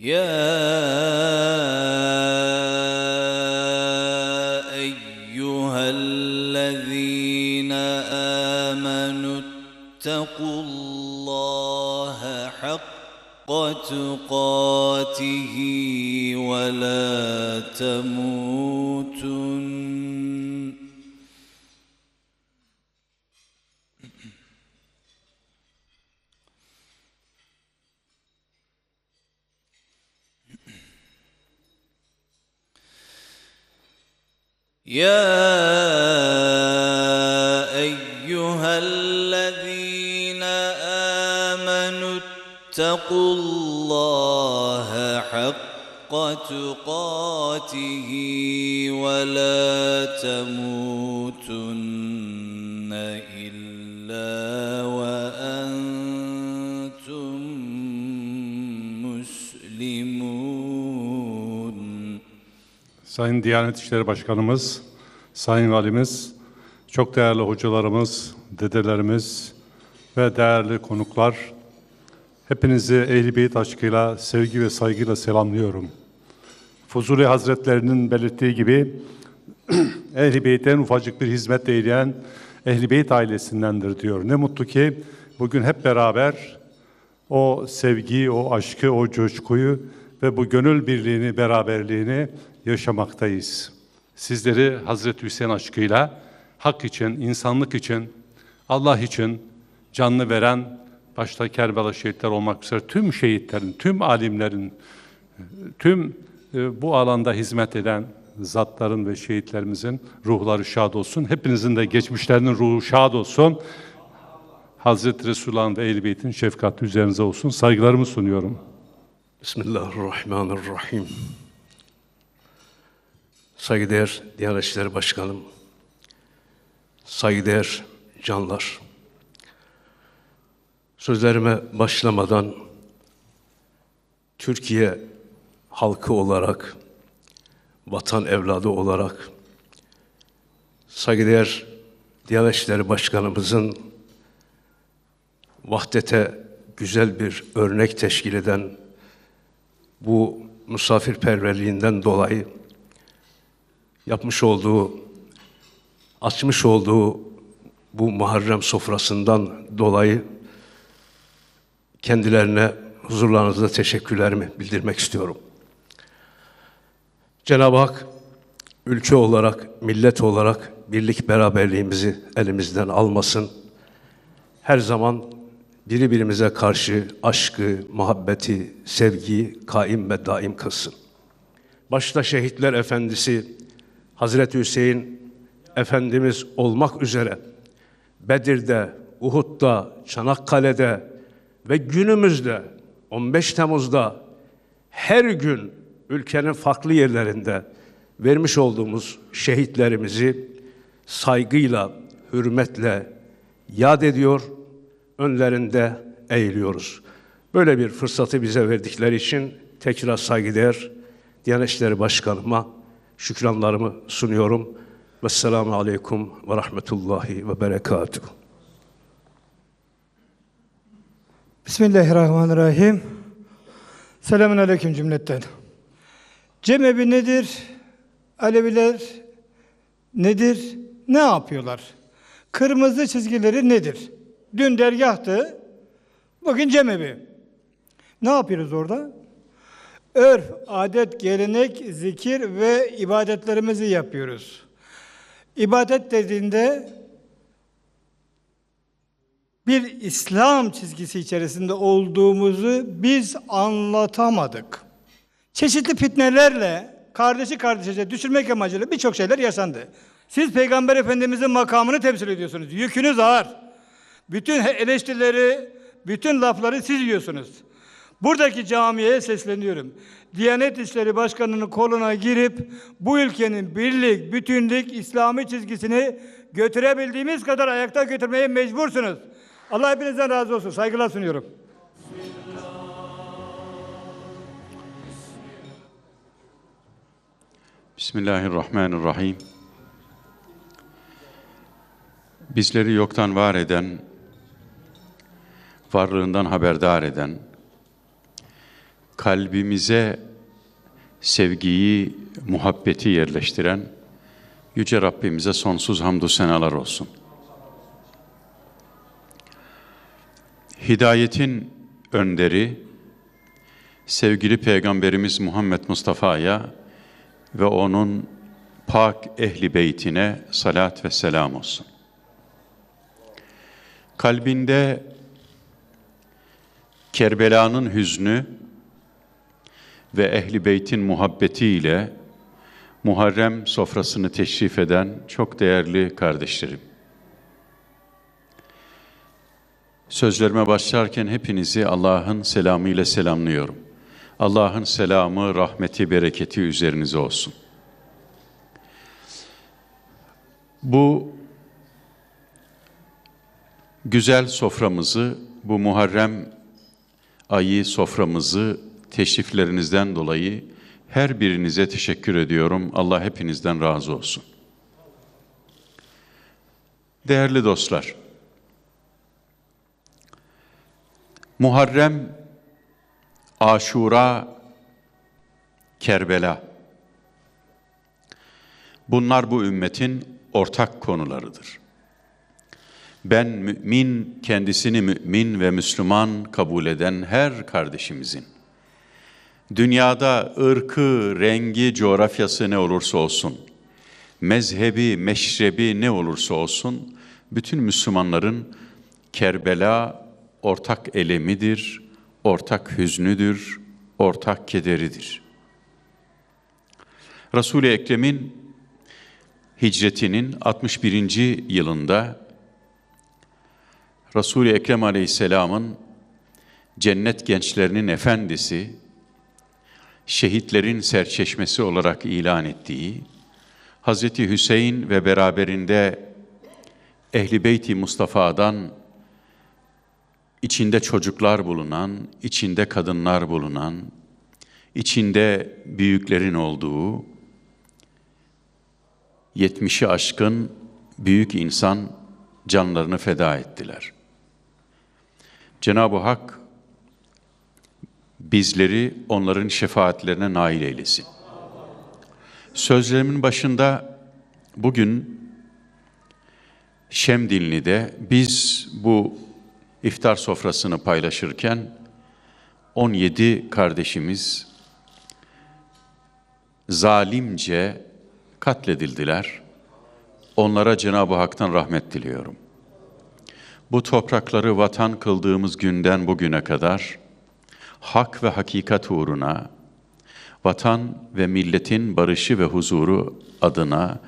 يا أيها الذين آمنوا اتقوا الله حق تقاته ولا تموتن يا أيها الذين آمنوا اتقوا الله حق تقاته ولا تموتن إلا وأنتم Sayın Diyanet İşleri Başkanımız, Sayın Valimiz, çok değerli hocalarımız, dedelerimiz ve değerli konuklar, hepinizi Ehl-i Beyt aşkıyla, sevgi ve saygıyla selamlıyorum. Fuzuli Hazretlerinin belirttiği gibi, Ehl-i Beyt'ten ufacık bir hizmet eyleyen Ehl-i Beyt ailesindendir diyor. Ne mutlu ki bugün hep beraber o sevgiyi, o aşkı, o coşkuyu ve bu gönül birliğini, beraberliğini yaşamaktayız. Sizleri Hazreti Hüseyin aşkıyla hak için, insanlık için, Allah için canlı veren başta Kerbela şehitler olmak üzere tüm şehitlerin, tüm alimlerin, tüm e, bu alanda hizmet eden zatların ve şehitlerimizin ruhları şad olsun. Hepinizin de geçmişlerinin ruhu şad olsun. Hazreti Resulullah'ın ve Ehl-i Beyt'in şefkati üzerinize olsun. Saygılarımı sunuyorum. Bismillahirrahmanirrahim. Saygıdeğer Diyanet İşleri Başkanım, saygıdeğer canlar. Sözlerime başlamadan Türkiye halkı olarak, vatan evladı olarak saygıdeğer Diyanet İşleri Başkanımızın vahdete güzel bir örnek teşkil eden bu misafirperverliğinden dolayı yapmış olduğu, açmış olduğu bu Muharrem sofrasından dolayı kendilerine huzurlarınızda teşekkürlerimi bildirmek istiyorum. Cenab-ı Hak ülke olarak, millet olarak birlik beraberliğimizi elimizden almasın. Her zaman birbirimize karşı aşkı, muhabbeti, sevgiyi kaim ve daim kılsın. Başta şehitler efendisi Hazreti Hüseyin Efendimiz olmak üzere Bedir'de, Uhud'da, Çanakkale'de ve günümüzde 15 Temmuz'da her gün ülkenin farklı yerlerinde vermiş olduğumuz şehitlerimizi saygıyla, hürmetle yad ediyor, önlerinde eğiliyoruz. Böyle bir fırsatı bize verdikleri için tekrar saygıdeğer Diyanet İşleri Başkanıma şükranlarımı sunuyorum. Vesselamu Aleyküm ve Rahmetullahi ve Berekatuhu. Bismillahirrahmanirrahim. Selamun aleyküm cümletten. Cemevi nedir? Aleviler nedir? Ne yapıyorlar? Kırmızı çizgileri nedir? Dün dergahtı, bugün cemevi. Ne yapıyoruz orada? Örf, adet, gelenek, zikir ve ibadetlerimizi yapıyoruz. İbadet dediğinde bir İslam çizgisi içerisinde olduğumuzu biz anlatamadık. Çeşitli fitnelerle kardeşi kardeşe düşürmek amacıyla birçok şeyler yaşandı. Siz Peygamber Efendimizin makamını temsil ediyorsunuz. Yükünüz ağır. Bütün eleştirileri, bütün lafları siz yiyorsunuz. Buradaki camiye sesleniyorum. Diyanet İşleri Başkanı'nın koluna girip bu ülkenin birlik, bütünlük, İslami çizgisini götürebildiğimiz kadar ayakta götürmeye mecbursunuz. Allah hepinizden razı olsun. Saygılar sunuyorum. Bismillahirrahmanirrahim. Bizleri yoktan var eden, varlığından haberdar eden, kalbimize sevgiyi, muhabbeti yerleştiren Yüce Rabbimize sonsuz hamdü senalar olsun. Hidayetin önderi, sevgili Peygamberimiz Muhammed Mustafa'ya ve onun pak ehli beytine salat ve selam olsun. Kalbinde Kerbela'nın hüznü ve ehli beytin muhabbetiyle Muharrem sofrasını teşrif eden çok değerli kardeşlerim. Sözlerime başlarken hepinizi Allah'ın selamıyla selamlıyorum. Allah'ın selamı, rahmeti, bereketi üzerinize olsun. Bu güzel soframızı, bu Muharrem ayı soframızı teşriflerinizden dolayı her birinize teşekkür ediyorum. Allah hepinizden razı olsun. Değerli dostlar, Muharrem, Aşura, Kerbela. Bunlar bu ümmetin ortak konularıdır. Ben mümin, kendisini mümin ve Müslüman kabul eden her kardeşimizin, dünyada ırkı, rengi, coğrafyası ne olursa olsun, mezhebi, meşrebi ne olursa olsun, bütün Müslümanların Kerbela ortak elemidir, ortak hüznüdür, ortak kederidir. Resul-i Ekrem'in hicretinin 61. yılında Resul-i Ekrem Aleyhisselam'ın cennet gençlerinin efendisi, şehitlerin serçeşmesi olarak ilan ettiği, Hazreti Hüseyin ve beraberinde Ehli Beyti Mustafa'dan içinde çocuklar bulunan, içinde kadınlar bulunan, içinde büyüklerin olduğu, yetmişi aşkın büyük insan canlarını feda ettiler. Cenab-ı Hak bizleri onların şefaatlerine nail eylesin. Sözlerimin başında bugün Şemdinli'de biz bu iftar sofrasını paylaşırken 17 kardeşimiz zalimce katledildiler. Onlara Cenab-ı Hak'tan rahmet diliyorum. Bu toprakları vatan kıldığımız günden bugüne kadar hak ve hakikat uğruna vatan ve milletin barışı ve huzuru adına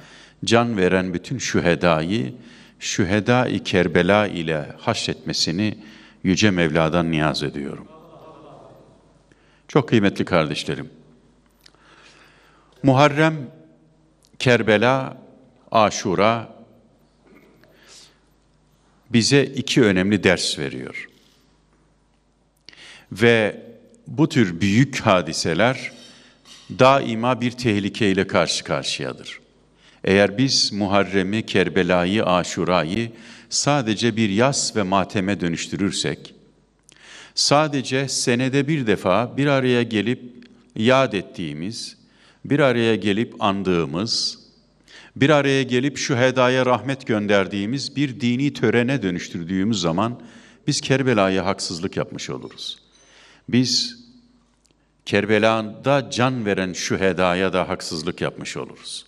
can veren bütün şühedayı şüheda-i Kerbela ile haşretmesini Yüce Mevla'dan niyaz ediyorum. Çok kıymetli kardeşlerim. Muharrem, Kerbela, Aşura bize iki önemli ders veriyor. Ve bu tür büyük hadiseler daima bir tehlikeyle karşı karşıyadır. Eğer biz Muharrem'i, Kerbela'yı, Aşura'yı sadece bir yas ve mateme dönüştürürsek, sadece senede bir defa bir araya gelip yad ettiğimiz, bir araya gelip andığımız, bir araya gelip şu hedaya rahmet gönderdiğimiz bir dini törene dönüştürdüğümüz zaman biz Kerbela'ya haksızlık yapmış oluruz. Biz Kerbela'da can veren şu hedaya da haksızlık yapmış oluruz.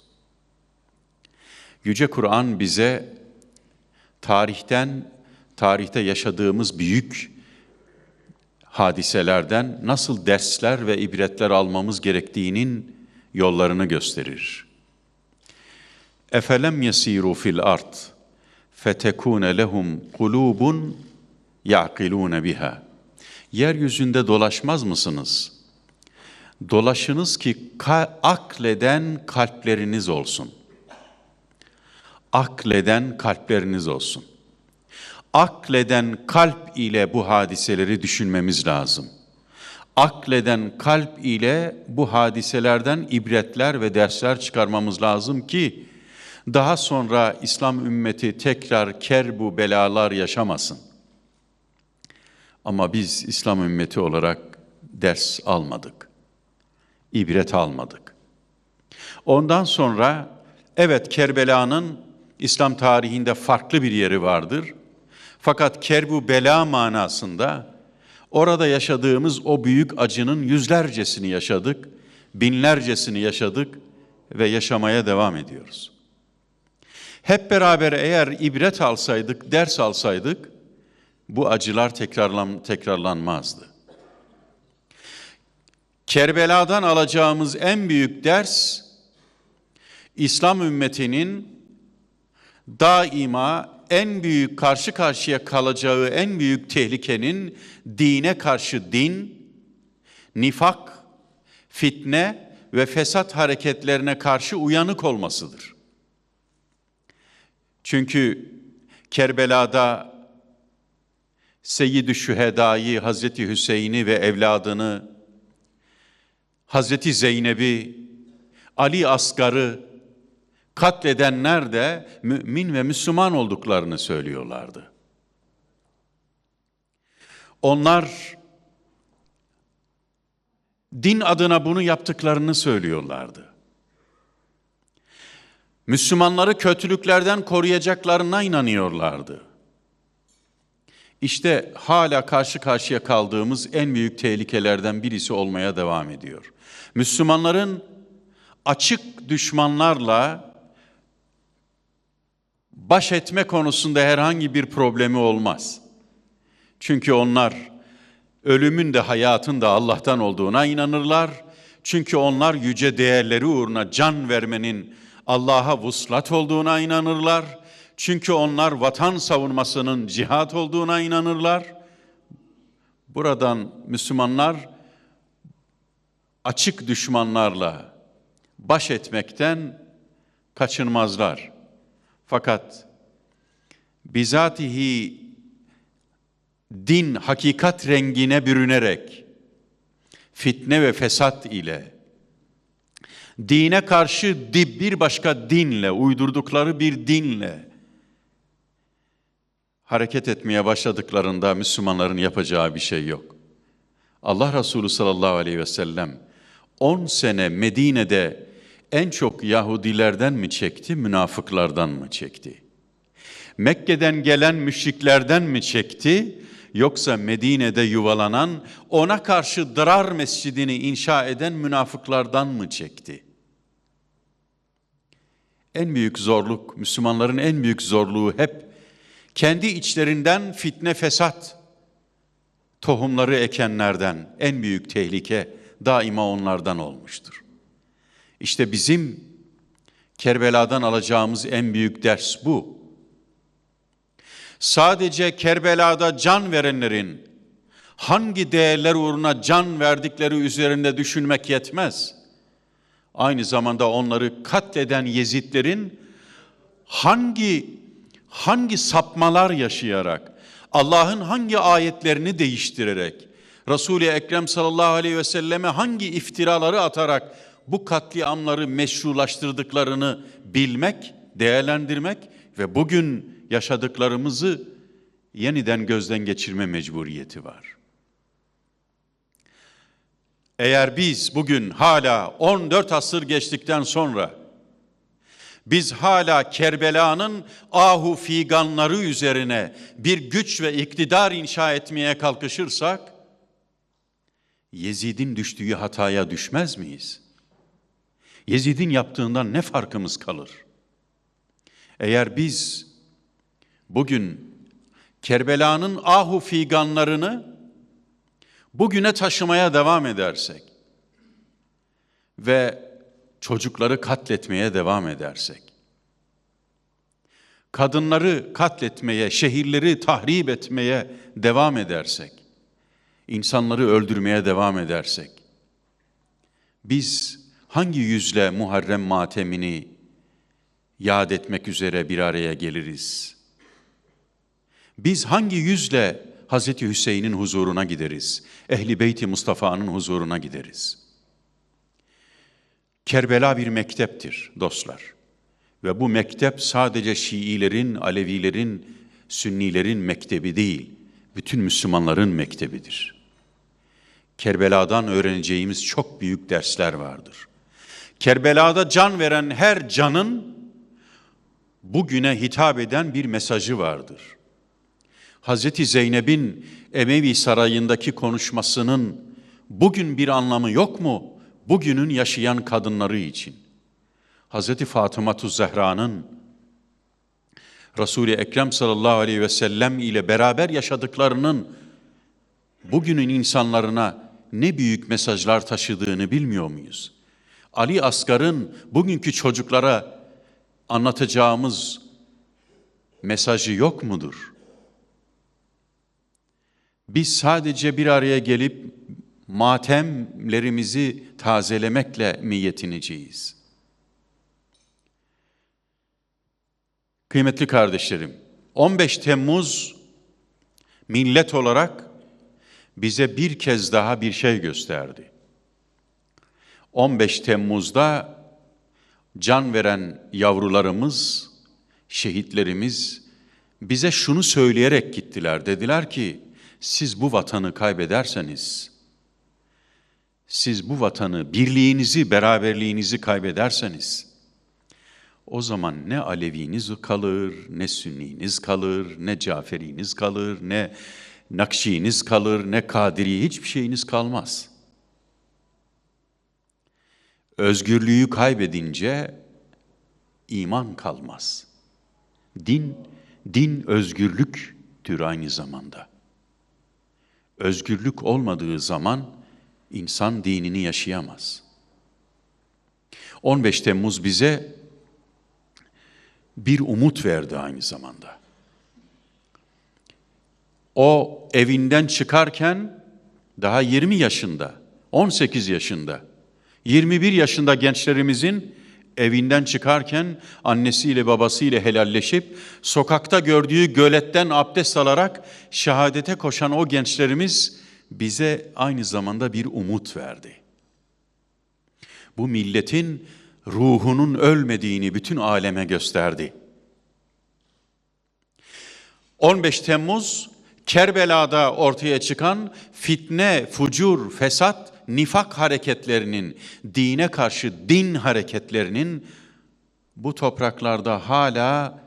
Yüce Kur'an bize tarihten, tarihte yaşadığımız büyük hadiselerden nasıl dersler ve ibretler almamız gerektiğinin yollarını gösterir. Efelem yesiru fil ard fetekune lehum kulubun yaqilune biha. Yeryüzünde dolaşmaz mısınız? Dolaşınız ki ka- akleden kalpleriniz olsun. Akleden kalpleriniz olsun. Akleden kalp ile bu hadiseleri düşünmemiz lazım. Akleden kalp ile bu hadiselerden ibretler ve dersler çıkarmamız lazım ki daha sonra İslam ümmeti tekrar kerbu belalar yaşamasın. Ama biz İslam ümmeti olarak ders almadık. ibret almadık. Ondan sonra evet Kerbela'nın İslam tarihinde farklı bir yeri vardır. Fakat kerbu bela manasında orada yaşadığımız o büyük acının yüzlercesini yaşadık, binlercesini yaşadık ve yaşamaya devam ediyoruz. Hep beraber eğer ibret alsaydık, ders alsaydık, bu acılar tekrarlan, tekrarlanmazdı. Kerbela'dan alacağımız en büyük ders, İslam ümmetinin daima en büyük karşı karşıya kalacağı en büyük tehlikenin dine karşı din, nifak, fitne ve fesat hareketlerine karşı uyanık olmasıdır. Çünkü Kerbela'da Seyyid-i Şüheda'yı, Hazreti Hüseyin'i ve evladını, Hazreti Zeynep'i, Ali Asgar'ı katledenler de mümin ve Müslüman olduklarını söylüyorlardı. Onlar din adına bunu yaptıklarını söylüyorlardı. Müslümanları kötülüklerden koruyacaklarına inanıyorlardı. İşte hala karşı karşıya kaldığımız en büyük tehlikelerden birisi olmaya devam ediyor. Müslümanların açık düşmanlarla baş etme konusunda herhangi bir problemi olmaz. Çünkü onlar ölümün de hayatın da Allah'tan olduğuna inanırlar. Çünkü onlar yüce değerleri uğruna can vermenin Allah'a vuslat olduğuna inanırlar. Çünkü onlar vatan savunmasının cihat olduğuna inanırlar. Buradan Müslümanlar açık düşmanlarla baş etmekten kaçınmazlar. Fakat bizatihi din hakikat rengine bürünerek fitne ve fesat ile dine karşı bir başka dinle uydurdukları bir dinle hareket etmeye başladıklarında Müslümanların yapacağı bir şey yok. Allah Resulü sallallahu aleyhi ve sellem 10 sene Medine'de en çok Yahudilerden mi çekti, münafıklardan mı çekti? Mekke'den gelen müşriklerden mi çekti, yoksa Medine'de yuvalanan, ona karşı Dırar Mescidini inşa eden münafıklardan mı çekti? En büyük zorluk, Müslümanların en büyük zorluğu hep kendi içlerinden fitne fesat tohumları ekenlerden en büyük tehlike daima onlardan olmuştur. İşte bizim Kerbela'dan alacağımız en büyük ders bu. Sadece Kerbela'da can verenlerin hangi değerler uğruna can verdikleri üzerinde düşünmek yetmez. Aynı zamanda onları katleden Yezidlerin hangi hangi sapmalar yaşayarak, Allah'ın hangi ayetlerini değiştirerek, Resul-i Ekrem sallallahu aleyhi ve selleme hangi iftiraları atarak bu katliamları meşrulaştırdıklarını bilmek, değerlendirmek ve bugün yaşadıklarımızı yeniden gözden geçirme mecburiyeti var. Eğer biz bugün hala 14 asır geçtikten sonra biz hala Kerbela'nın ahu figanları üzerine bir güç ve iktidar inşa etmeye kalkışırsak Yezid'in düştüğü hataya düşmez miyiz? Yezid'in yaptığından ne farkımız kalır? Eğer biz bugün Kerbela'nın ahu figanlarını bugüne taşımaya devam edersek ve çocukları katletmeye devam edersek, kadınları katletmeye, şehirleri tahrip etmeye devam edersek, insanları öldürmeye devam edersek, biz hangi yüzle Muharrem matemini yad etmek üzere bir araya geliriz? Biz hangi yüzle Hazreti Hüseyin'in huzuruna gideriz? Ehli Beyti Mustafa'nın huzuruna gideriz. Kerbela bir mekteptir dostlar. Ve bu mektep sadece Şiilerin, Alevilerin, Sünnilerin mektebi değil, bütün Müslümanların mektebidir. Kerbela'dan öğreneceğimiz çok büyük dersler vardır. Kerbela'da can veren her canın bugüne hitap eden bir mesajı vardır. Hazreti Zeynep'in Emevi sarayındaki konuşmasının bugün bir anlamı yok mu? Bugünün yaşayan kadınları için. Hazreti Fatıma Zehra'nın Resul-i Ekrem sallallahu aleyhi ve sellem ile beraber yaşadıklarının bugünün insanlarına ne büyük mesajlar taşıdığını bilmiyor muyuz? Ali Asgar'ın bugünkü çocuklara anlatacağımız mesajı yok mudur? Biz sadece bir araya gelip matemlerimizi tazelemekle mi yetineceğiz? Kıymetli kardeşlerim, 15 Temmuz millet olarak bize bir kez daha bir şey gösterdi. 15 Temmuz'da can veren yavrularımız, şehitlerimiz bize şunu söyleyerek gittiler. Dediler ki, siz bu vatanı kaybederseniz, siz bu vatanı, birliğinizi, beraberliğinizi kaybederseniz, o zaman ne Aleviniz kalır, ne Sünniniz kalır, ne Caferiniz kalır, ne Nakşi'niz kalır, ne Kadiri, hiçbir şeyiniz kalmaz. Özgürlüğü kaybedince iman kalmaz. Din, din özgürlüktür aynı zamanda. Özgürlük olmadığı zaman insan dinini yaşayamaz. 15 Temmuz bize bir umut verdi aynı zamanda. O evinden çıkarken daha 20 yaşında, 18 yaşında, 21 yaşında gençlerimizin evinden çıkarken annesiyle babasıyla helalleşip sokakta gördüğü göletten abdest alarak şehadete koşan o gençlerimiz bize aynı zamanda bir umut verdi. Bu milletin ruhunun ölmediğini bütün aleme gösterdi. 15 Temmuz Kerbela'da ortaya çıkan fitne, fucur, fesat, nifak hareketlerinin, dine karşı din hareketlerinin bu topraklarda hala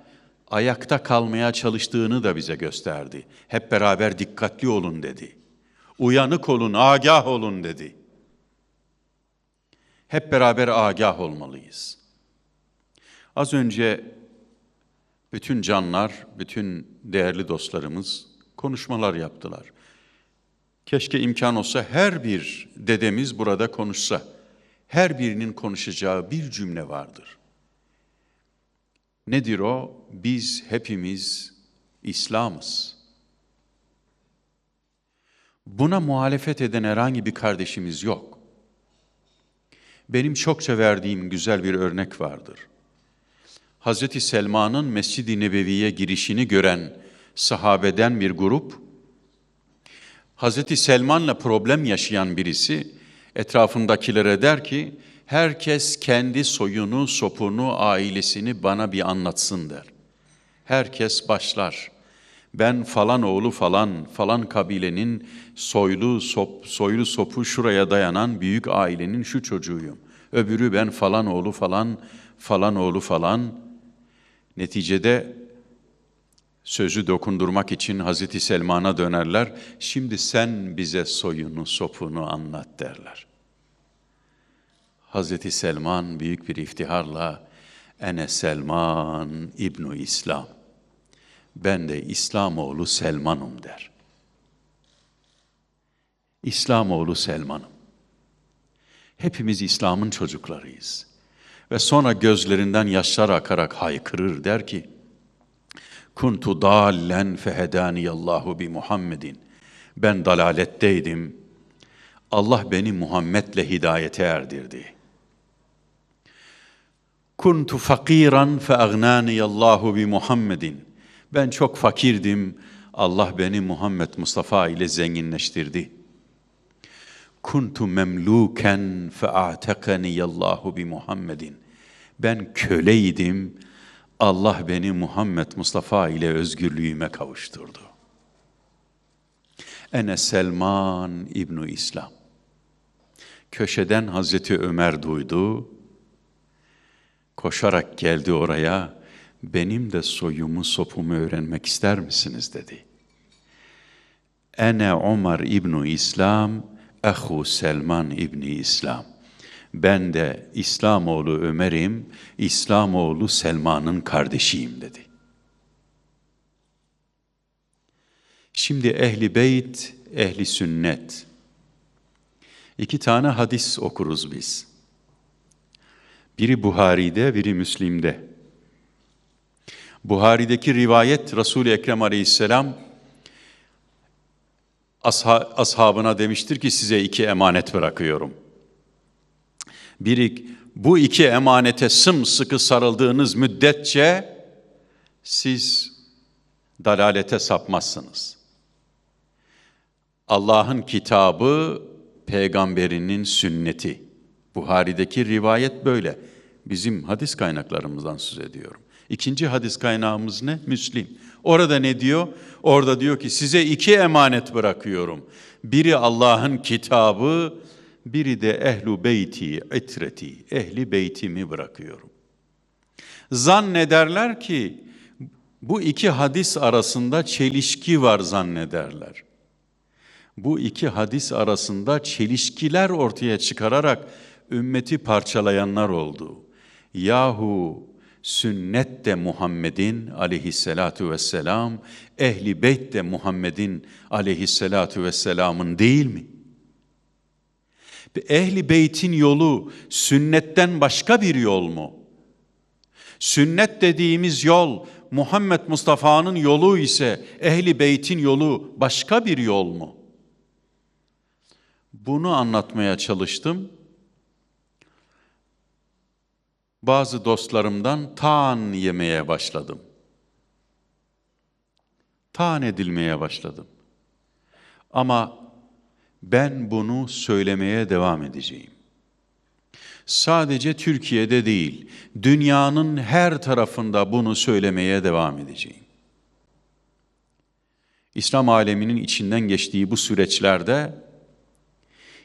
ayakta kalmaya çalıştığını da bize gösterdi. Hep beraber dikkatli olun dedi. Uyanık olun, agah olun dedi. Hep beraber agah olmalıyız. Az önce bütün canlar, bütün değerli dostlarımız konuşmalar yaptılar. Keşke imkan olsa her bir dedemiz burada konuşsa. Her birinin konuşacağı bir cümle vardır. Nedir o? Biz hepimiz İslam'ız. Buna muhalefet eden herhangi bir kardeşimiz yok. Benim çokça verdiğim güzel bir örnek vardır. Hazreti Selma'nın Mescid-i Nebevi'ye girişini gören sahabeden bir grup, Hazreti Selman'la problem yaşayan birisi etrafındakilere der ki, herkes kendi soyunu, sopunu, ailesini bana bir anlatsın der. Herkes başlar. Ben falan oğlu falan, falan kabilenin soylu, sop, soylu sopu şuraya dayanan büyük ailenin şu çocuğuyum. Öbürü ben falan oğlu falan, falan oğlu falan. Neticede sözü dokundurmak için Hazreti Selman'a dönerler. Şimdi sen bize soyunu, sopunu anlat derler. Hazreti Selman büyük bir iftiharla Ene Selman İbnu İslam. Ben de İslamoğlu Selman'ım der. İslamoğlu Selman'ım. Hepimiz İslam'ın çocuklarıyız. Ve sonra gözlerinden yaşlar akarak haykırır der ki, Kuntu dallen fehedaniyallahu bi Muhammedin. Ben dalaletteydim. Allah beni Muhammed'le hidayete erdirdi. Kuntu fakiran fe agnaniyallahu bi Muhammedin. Ben çok fakirdim. Allah beni Muhammed Mustafa ile zenginleştirdi. Kuntu memluken fe a'takaniyallahu bi Muhammedin. Ben köleydim. Allah beni Muhammed Mustafa ile özgürlüğüme kavuşturdu. Ene Selman İbnu İslam. Köşeden Hazreti Ömer duydu. Koşarak geldi oraya. Benim de soyumu sopumu öğrenmek ister misiniz dedi. Ene Ömer İbnu İslam, Ehu Selman İbni İslam. Ben de İslamoğlu Ömer'im, İslamoğlu Selman'ın kardeşiyim dedi. Şimdi ehli beyt, ehli sünnet. İki tane hadis okuruz biz. Biri Buhari'de, biri Müslim'de. Buhari'deki rivayet Resul-i Ekrem Aleyhisselam asha- ashabına demiştir ki size iki emanet bırakıyorum. Biri bu iki emanete sımsıkı sarıldığınız müddetçe siz dalalete sapmazsınız. Allah'ın kitabı, peygamberinin sünneti. Buhari'deki rivayet böyle. Bizim hadis kaynaklarımızdan söz ediyorum. İkinci hadis kaynağımız ne? Müslim. Orada ne diyor? Orada diyor ki size iki emanet bırakıyorum. Biri Allah'ın kitabı, biri de ehlu beyti, itreti, ehli beytimi bırakıyorum. Zannederler ki bu iki hadis arasında çelişki var zannederler. Bu iki hadis arasında çelişkiler ortaya çıkararak ümmeti parçalayanlar oldu. Yahu sünnet de Muhammed'in aleyhissalatu vesselam, ehli beyt de Muhammed'in aleyhissalatu vesselamın değil mi? Ehli beytin yolu sünnetten başka bir yol mu? Sünnet dediğimiz yol Muhammed Mustafa'nın yolu ise ehli beytin yolu başka bir yol mu? Bunu anlatmaya çalıştım. Bazı dostlarımdan taan yemeye başladım. Taan edilmeye başladım. Ama ben bunu söylemeye devam edeceğim. Sadece Türkiye'de değil, dünyanın her tarafında bunu söylemeye devam edeceğim. İslam aleminin içinden geçtiği bu süreçlerde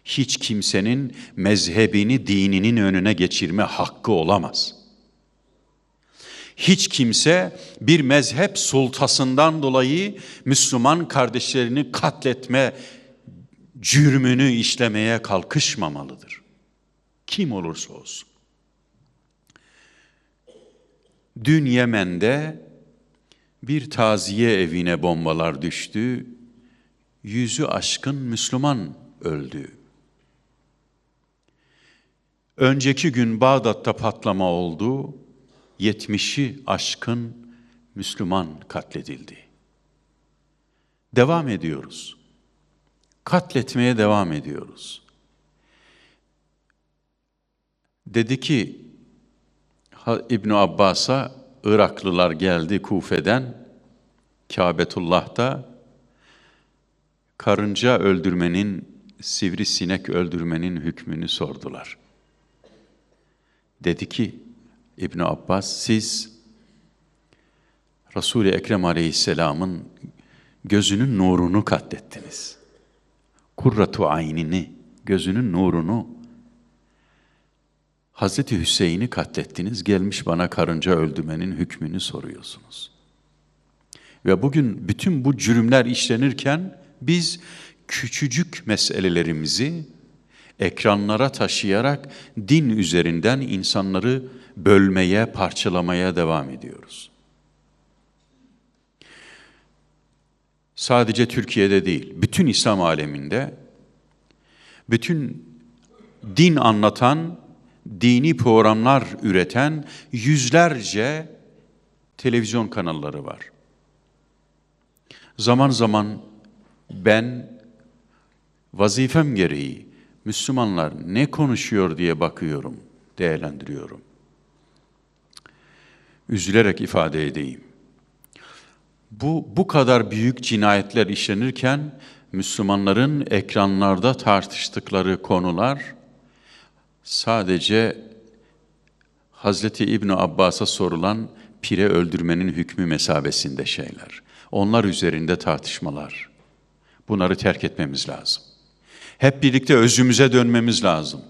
hiç kimsenin mezhebini dininin önüne geçirme hakkı olamaz. Hiç kimse bir mezhep sultasından dolayı Müslüman kardeşlerini katletme cürmünü işlemeye kalkışmamalıdır. Kim olursa olsun. Dün Yemen'de bir taziye evine bombalar düştü. Yüzü aşkın Müslüman öldü. Önceki gün Bağdat'ta patlama oldu. 70'i aşkın Müslüman katledildi. Devam ediyoruz. Katletmeye devam ediyoruz. Dedi ki İbn Abbas'a Iraklılar geldi Kufe'den Kabetullah'ta karınca öldürmenin, sivrisinek öldürmenin hükmünü sordular. Dedi ki İbn Abbas siz Resul-i Ekrem Aleyhisselam'ın gözünün nurunu katlettiniz. Kurratu aynini, gözünün nurunu Hazreti Hüseyin'i katlettiniz, gelmiş bana karınca öldürmenin hükmünü soruyorsunuz. Ve bugün bütün bu cürümler işlenirken biz küçücük meselelerimizi ekranlara taşıyarak din üzerinden insanları bölmeye, parçalamaya devam ediyoruz. Sadece Türkiye'de değil, bütün İslam aleminde bütün din anlatan, dini programlar üreten yüzlerce televizyon kanalları var. Zaman zaman ben vazifem gereği Müslümanlar ne konuşuyor diye bakıyorum, değerlendiriyorum. Üzülerek ifade edeyim. Bu bu kadar büyük cinayetler işlenirken Müslümanların ekranlarda tartıştıkları konular sadece Hazreti İbn Abbas'a sorulan pire öldürmenin hükmü mesabesinde şeyler. Onlar üzerinde tartışmalar. Bunları terk etmemiz lazım. Hep birlikte özümüze dönmemiz lazım.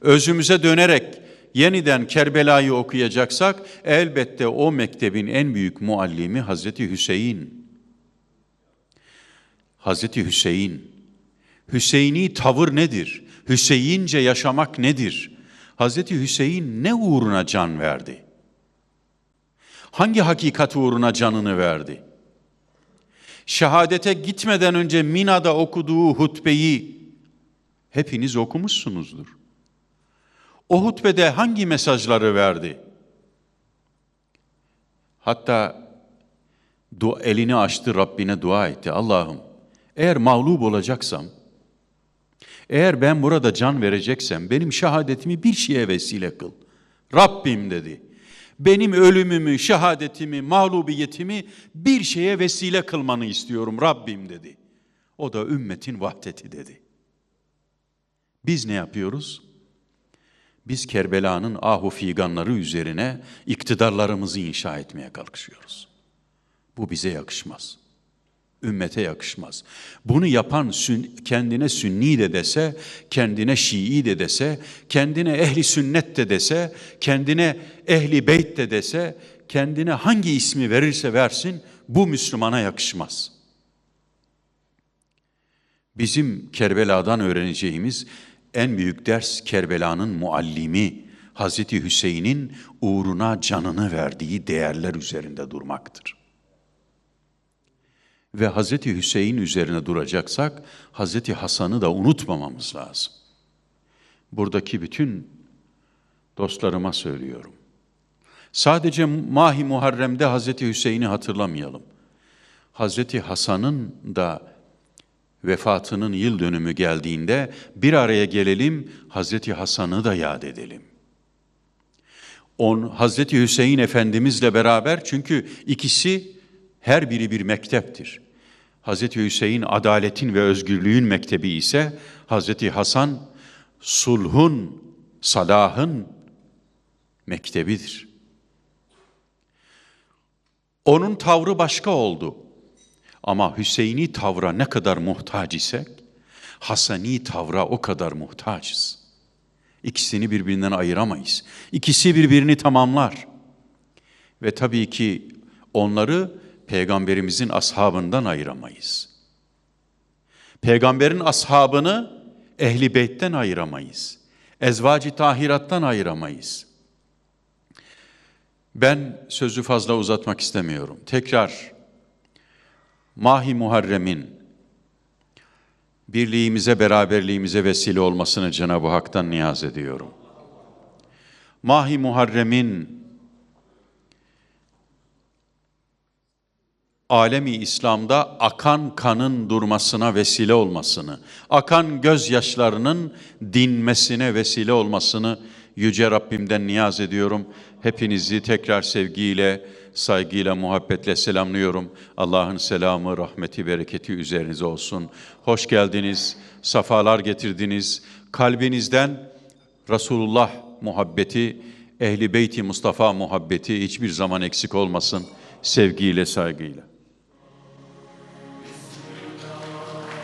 Özümüze dönerek yeniden Kerbela'yı okuyacaksak elbette o mektebin en büyük muallimi Hazreti Hüseyin. Hazreti Hüseyin. Hüseyini tavır nedir? Hüseyince yaşamak nedir? Hazreti Hüseyin ne uğruna can verdi? Hangi hakikat uğruna canını verdi? Şehadete gitmeden önce Mina'da okuduğu hutbeyi hepiniz okumuşsunuzdur. O hutbede hangi mesajları verdi? Hatta du elini açtı Rabbine dua etti. Allah'ım eğer mağlup olacaksam, eğer ben burada can vereceksem benim şehadetimi bir şeye vesile kıl. Rabbim dedi. Benim ölümümü, şehadetimi, mağlubiyetimi bir şeye vesile kılmanı istiyorum Rabbim dedi. O da ümmetin vahdeti dedi. Biz ne yapıyoruz? Biz Kerbela'nın ahu figanları üzerine iktidarlarımızı inşa etmeye kalkışıyoruz. Bu bize yakışmaz. Ümmete yakışmaz. Bunu yapan kendine sünni de dese, kendine şii de dese, kendine ehli sünnet de dese, kendine ehli beyt de dese, kendine hangi ismi verirse versin bu Müslümana yakışmaz. Bizim Kerbela'dan öğreneceğimiz en büyük ders Kerbela'nın muallimi Hazreti Hüseyin'in uğruna canını verdiği değerler üzerinde durmaktır. Ve Hazreti Hüseyin üzerine duracaksak Hazreti Hasan'ı da unutmamamız lazım. Buradaki bütün dostlarıma söylüyorum. Sadece Mahi Muharrem'de Hazreti Hüseyin'i hatırlamayalım. Hazreti Hasan'ın da vefatının yıl dönümü geldiğinde bir araya gelelim, Hazreti Hasan'ı da yad edelim. On, Hazreti Hüseyin Efendimizle beraber çünkü ikisi her biri bir mekteptir. Hazreti Hüseyin adaletin ve özgürlüğün mektebi ise Hazreti Hasan sulhun, salahın mektebidir. Onun tavrı başka oldu. Ama Hüseyini tavra ne kadar muhtaç isek, Hasani tavra o kadar muhtaçız. İkisini birbirinden ayıramayız. İkisi birbirini tamamlar. Ve tabii ki onları peygamberimizin ashabından ayıramayız. Peygamberin ashabını ehli beytten ayıramayız. Ezvacı tahirattan ayıramayız. Ben sözü fazla uzatmak istemiyorum. Tekrar Mahi Muharrem'in birliğimize, beraberliğimize vesile olmasını Cenab-ı Hak'tan niyaz ediyorum. Mahi Muharrem'in alemi İslam'da akan kanın durmasına vesile olmasını, akan gözyaşlarının dinmesine vesile olmasını Yüce Rabbimden niyaz ediyorum. Hepinizi tekrar sevgiyle, saygıyla, muhabbetle selamlıyorum. Allah'ın selamı, rahmeti, bereketi üzerinize olsun. Hoş geldiniz, safalar getirdiniz. Kalbinizden Resulullah muhabbeti, Ehli Beyti Mustafa muhabbeti hiçbir zaman eksik olmasın. Sevgiyle, saygıyla.